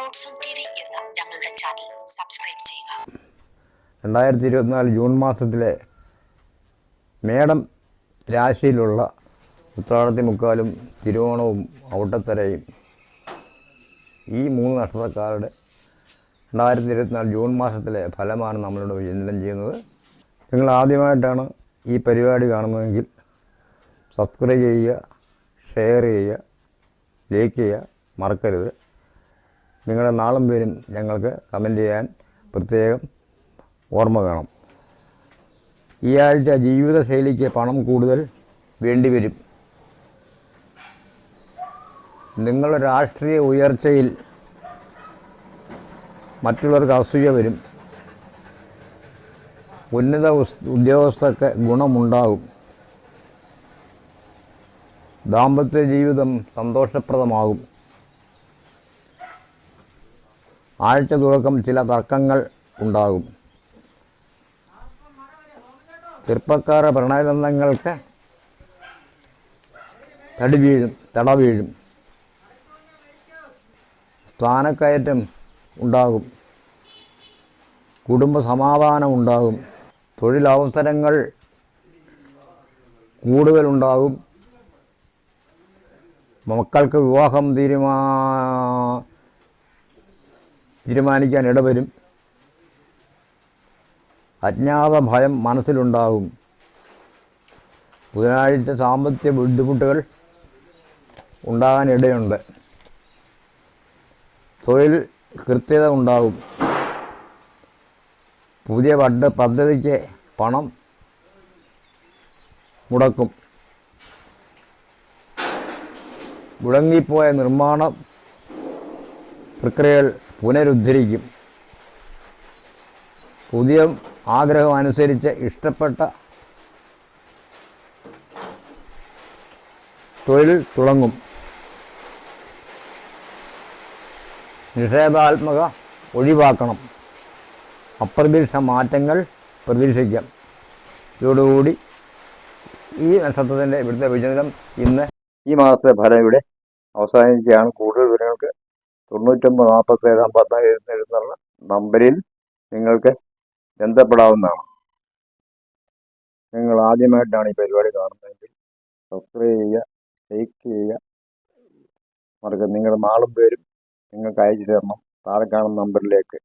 ഞങ്ങളുടെ channel subscribe ചെയ്യുക. രണ്ടായിരത്തി ഇരുപത്തിനാല് ജൂൺ മാസത്തിലെ മേടം രാശിയിലുള്ള ഉത്രാടത്തി മുക്കാലും തിരുവോണവും ഔട്ടത്തരയും ഈ മൂന്ന് നക്ഷത്രക്കാരുടെ രണ്ടായിരത്തി ഇരുപത്തിനാല് ജൂൺ മാസത്തിലെ ഫലമാണ് നമ്മളിവിടെ വിചിന്തനം ചെയ്യുന്നത്. നിങ്ങൾ ആദ്യമായിട്ടാണ് ഈ പരിപാടി കാണുന്നതെങ്കിൽ സബ്സ്ക്രൈബ് ചെയ്യുക ഷെയർ ചെയ്യുക ലൈക്ക് ചെയ്യുക മറക്കരുത്. നിങ്ങളുടെ നാളും പേരും ഞങ്ങൾക്ക് കമന്റ് ചെയ്യാൻ പ്രത്യേകം ഓർമ്മ വേണം. ഈ ആഴ്ച ജീവിതശൈലിക്ക് പണം കൂടുതൽ വേണ്ടിവരും നിങ്ങളുടെ രാഷ്ട്രീയ ഉയർച്ചയിൽ മറ്റുള്ളവർക്ക് അസൂയ വരും. ഉന്നത ഉദ്യോഗസ്ഥർക്ക് ഗുണമുണ്ടാകും. ദാമ്പത്യ ജീവിതം സന്തോഷപ്രദമാകും. ആഴ്ച തുടക്കം ചില തർക്കങ്ങൾ ഉണ്ടാകും. ചെറുപ്പക്കാരുടെ പ്രണയബന്ധങ്ങൾക്ക് തടി വീഴും തട വീഴും. സ്ഥാനക്കയറ്റം ഉണ്ടാകും. കുടുംബ സമാധാനം ഉണ്ടാകും. തൊഴിലവസരങ്ങൾ കൂടുതലുണ്ടാകും മക്കൾക്ക് വിവാഹം തീരുമാ തീരുമാനിക്കാൻ ഇടവരും. അജ്ഞാത ഭയം മനസ്സിലുണ്ടാകും ബുധനാഴ്ച സാമ്പത്തിക ബുദ്ധിമുട്ടുകൾ ഉണ്ടാകാനിടയുണ്ട് തൊഴിൽ കൃത്യത ഉണ്ടാകും. പുതിയ പദ്ധ പദ്ധതിക്ക് പണം മുടക്കും. മുടങ്ങിപ്പോയ നിർമ്മാണ പ്രക്രിയകൾ പുനരുദ്ധരിക്കും. പുതിയ ആഗ്രഹം അനുസരിച്ച് ഇഷ്ടപ്പെട്ട തൊഴിൽ തുടങ്ങും. നിഷേധാത്മക ഒഴിവാക്കണം. അപ്രതീക്ഷ മാറ്റങ്ങൾ പ്രതീക്ഷിക്കാം. ഇതോടുകൂടി ഈ നക്ഷത്രത്തിന്റെ ഇവിടുത്തെ വിചിന്തനം ഇന്ന് ഈ മാസത്തെ ഫലം ഇവിടെ അവസാനിക്കുകയാണ് കൂടുതൽ വിവരങ്ങൾക്ക് തൊണ്ണൂറ്റൊമ്പത് നാൽപ്പത്തേഴ് അമ്പത്തേഴ് എഴുന്നേഴുന്നുള്ള നമ്പറിൽ നിങ്ങൾക്ക് ബന്ധപ്പെടാവുന്നതാണ്. നിങ്ങൾ ആദ്യമായിട്ടാണ് ഈ പരിപാടി കാണുന്നതെങ്കിൽ സബ്സ്ക്രൈബ് ചെയ്യുക ലൈക്ക് ചെയ്യുക. മറക്കുക നിങ്ങളുടെ നാളും പേരും നിങ്ങൾക്ക് അയച്ചു തരണം. താഴെ കാണുന്ന നമ്പറിലേക്ക്